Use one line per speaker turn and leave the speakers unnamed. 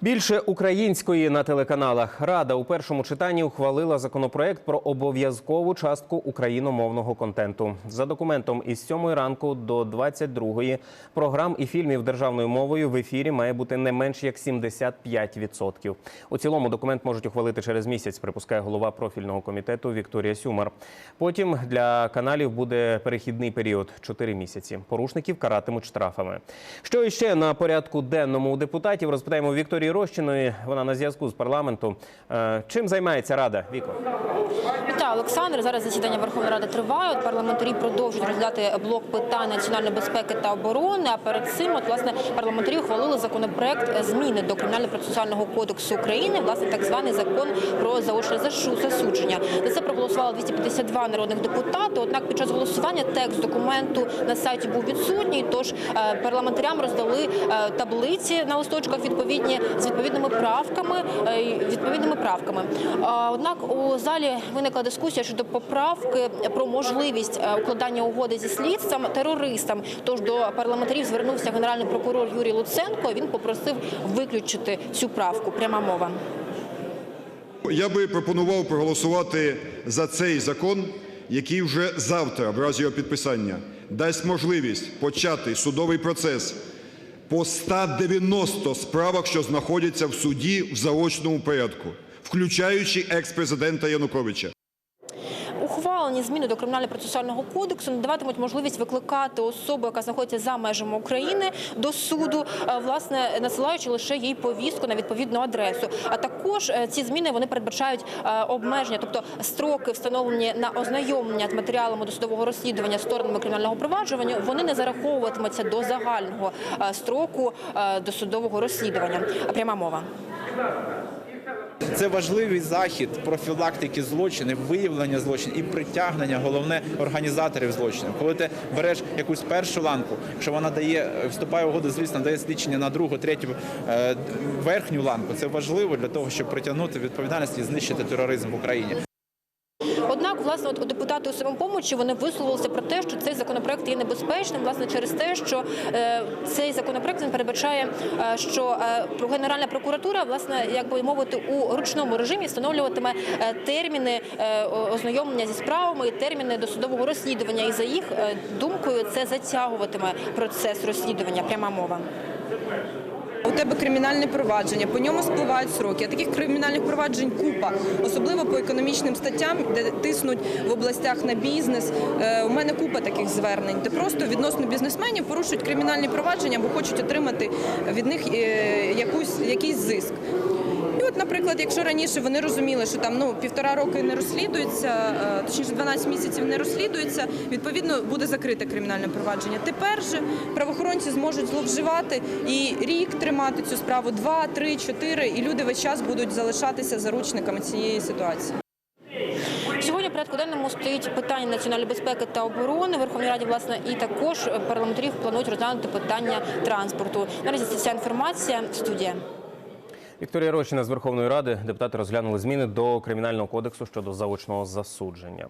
Більше української на телеканалах Рада у першому читанні ухвалила законопроект про обов'язкову частку україномовного контенту. За документом із 7 ранку до 22 програм і фільмів державною мовою в ефірі має бути не менш як 75%. У цілому документ можуть ухвалити через місяць, припускає голова профільного комітету Вікторія Сюмар. Потім для каналів буде перехідний період 4 місяці. Порушників каратимуть штрафами. Що іще на порядку денному у депутатів? Розпитаємо у Вікторії Рощиної. Вона на зв'язку з парламентом. Е, Чим займається рада? Віко.
Вітаю, Олександр. Зараз засідання Верховної Ради триває. От парламентарі продовжують розглядати блок питань національної безпеки та оборони. А перед цим, от власне, парламентарі ухвалили законопроект зміни до кримінально-процесуального кодексу України, власне, так званий закон про заочне засудження. За це проголосувало 252 народних депутати. Однак під час голосування текст документу на сайті був відсутній. Тож е, парламентарям роздали е, таблиці на листочках відповідні з відповідними правками. е, відповідними правками. Однак у залі виникла дискусія щодо поправки про можливість е, укладання угоди зі слідством терористам. Тож до парламентарів звернувся генеральний прокурор Юрій Луценко. Він попросив виключити цю правку. Пряма мова.
Я би пропонував проголосувати за цей закон, який вже завтра, в разі його підписання, дасть можливість почати судовий процес по 190 справах, що знаходяться в суді в заочному порядку, включаючи екс-президента Януковича.
Ухвалені зміни до кримінально-процесуального кодексу надаватимуть можливість викликати особу, яка знаходиться за межами України, до суду, е, власне насилаючи лише їй повістку на відповідну адресу. А також е, ці зміни вони передбачають е, обмеження, тобто строки, встановлені на ознайомлення з матеріалами досудового розслідування сторонами кримінального провадження, вони не зараховуватимуться до загального строку досудового розслідування. Пряма мова.
Це важливий захід профілактики злочинів, виявлення злочинів і притягнення головне організаторів злочинів. Коли ти береш якусь першу ланку, якщо вона дає вступає в угоду, звісно, дає свідчення на другу, третю е, верхню ланку. Це важливо для того, щоб притягнути відповідальність і знищити тероризм в Україні.
Однак, власне, от депутати у самопомочі вони висловилися про те, що цей законопроект є небезпечним, власне, через те, що е, цей законопроект він передбачає, е, що е, Генеральна прокуратура, власне, як би мовити, у ручному режимі встановлюватиме е, терміни е, ознайомлення зі справами терміни досудового розслідування. І за їх е, думкою це затягуватиме процес розслідування. Пряма мова.
У тебе кримінальне провадження, по ньому спливають сроки. А таких кримінальних проваджень купа, особливо по економічним статтям, де тиснуть в областях на бізнес. Е, у мене купа таких звернень, де просто відносно бізнесменів порушують кримінальні провадження, бо хочуть отримати від них е, якийсь зиск. От, наприклад, якщо раніше вони розуміли, що там ну півтора роки не розслідується, е, точніше 12 місяців не розслідується, відповідно буде закрите кримінальне провадження. Тепер же правоохоронці зможуть зловживати і рік тримати цю справу, два, три, чотири, і люди весь час будуть залишатися заручниками цієї ситуації.
Сьогодні в порядку денному стоїть питання національної безпеки та оборони в Верховній Раді, власне, і також парламентарів планують розглянути питання транспорту. Наразі це вся інформація. Студія.
Вікторія Рощина з Верховної Ради. Депутати розглянули зміни до кримінального кодексу щодо заочного засудження.